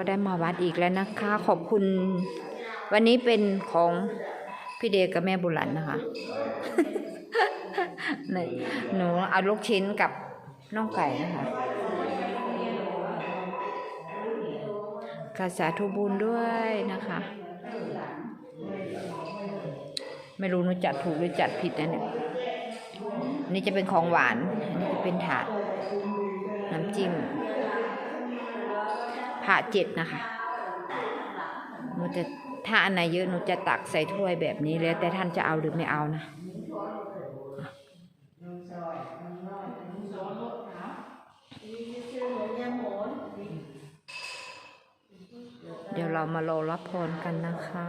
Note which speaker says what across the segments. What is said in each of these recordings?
Speaker 1: ก็ได้มาวัดอีกแล้วนะคะ ขอบคุณ วันนี้เป็นของพี่เดชกับแม่บุรันนะคะหนูเอาลูกชิ้นกับน่องไก่นะคะกาสาธุบุญด้วยนะคะ ไม่รู้หนูจัดถูกหรือจัดผิดนะเนี่ยนนี่จะเป็นของหวาน อันนี้จะเป็นถาดน้ำจิ้ม ผ่าเจ็ดนะคะ หนูจะถ้าอันไหนเยอะหนูจะตักใส่ถ้วยแบบนี้แล้ว แต่ท่านจะเอาหรือไม่เอานะเดี๋ยวเรามารอรับพรกันนะคะ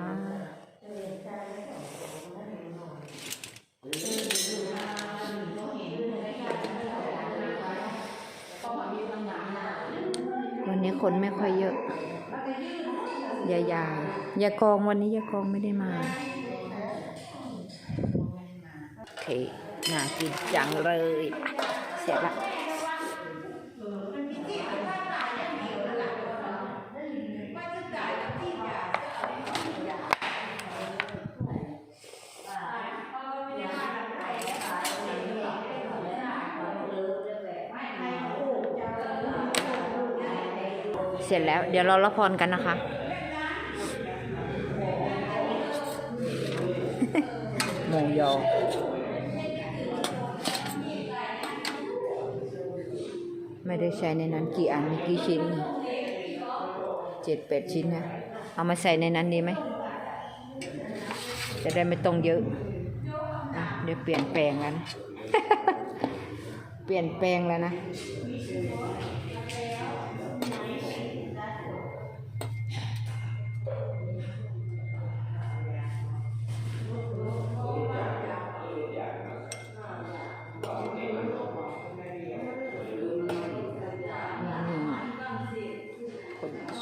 Speaker 1: ขนนี้คนไม่ค่อยเยอะยายายายกองวันนี้ยากองไม่ได้มาโอเคน่ากินจังเลย เสร็จละ เสร็จแล้วเดี๋ยวเรารับพรกันนะคะ หมูยอไม่ได้ใช้ในนั้นกี่อันมีกี่ชิ้นเจ็ดแปดชิ้นนะ เอามาใส่ในนั้นดีไหม จะได้ไม่ต้องเยอะอะเดี๋ยวเปลี่ยนแปลงแล้วนะ เปลี่ยนแปลงแล้วนะ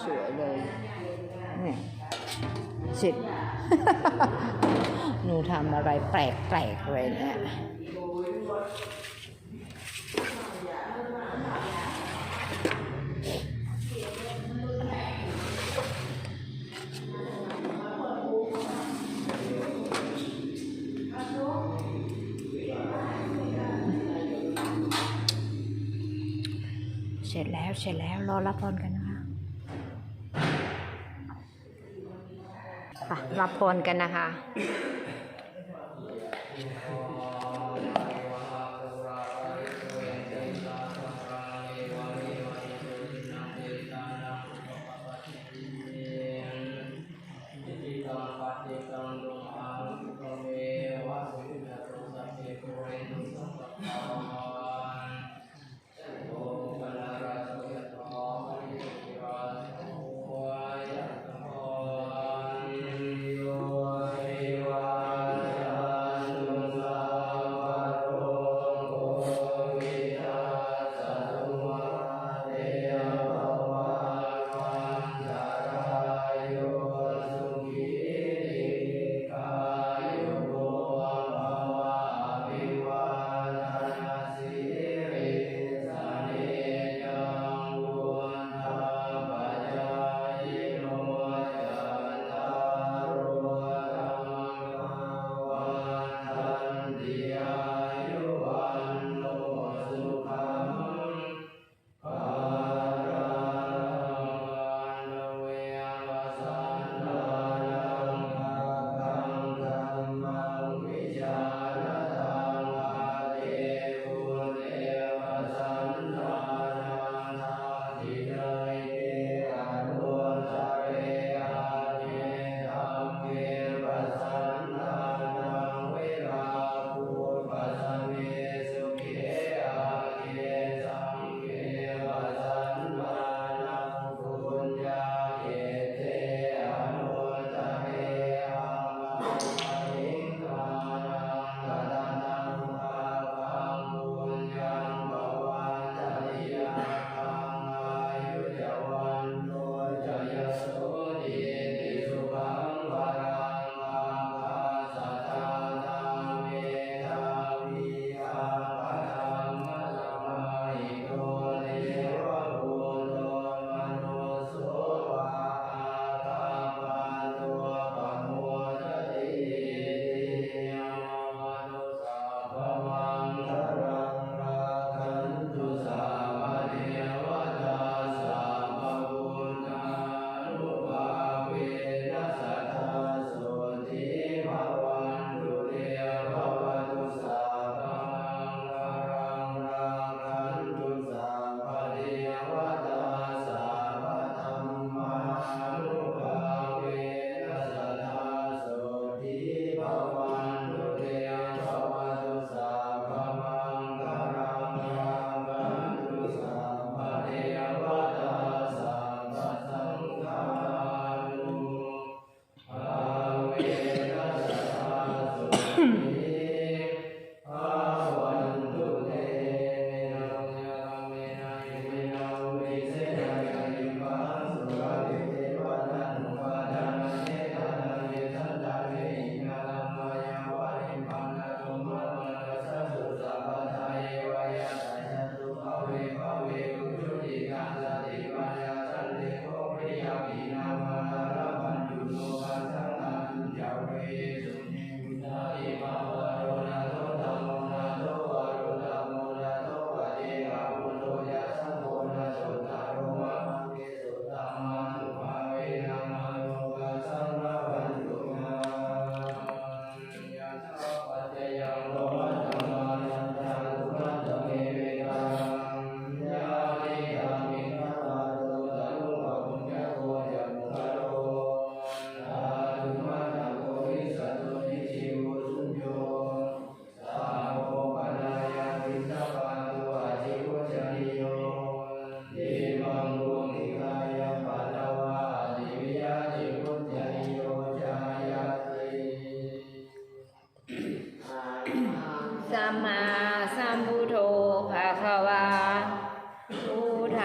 Speaker 1: สวยเลยเนี่เสร็จ หนูทำอะไรแปลกๆเลยเนี่ยเสร็จแล้วเสร็จแล้วรอรับพรกัน รับพรกันนะคะ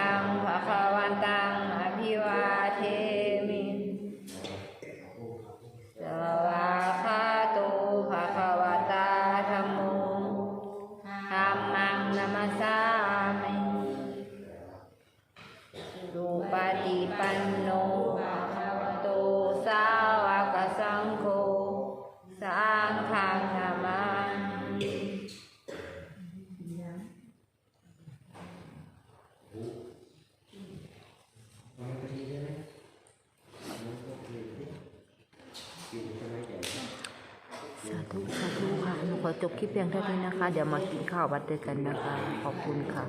Speaker 2: ตั
Speaker 1: งภะคะวันตังอภิวาเทมิสวาคาตุภะคะวตาธรรมโมธรรมังนามัสสามิรูปฏิปันโน ขอจบคลิปเพียงเท่านี้นะคะ เดี๋ยวมากินข้าวบัดด้วยกันนะคะ ขอบคุณค่ะ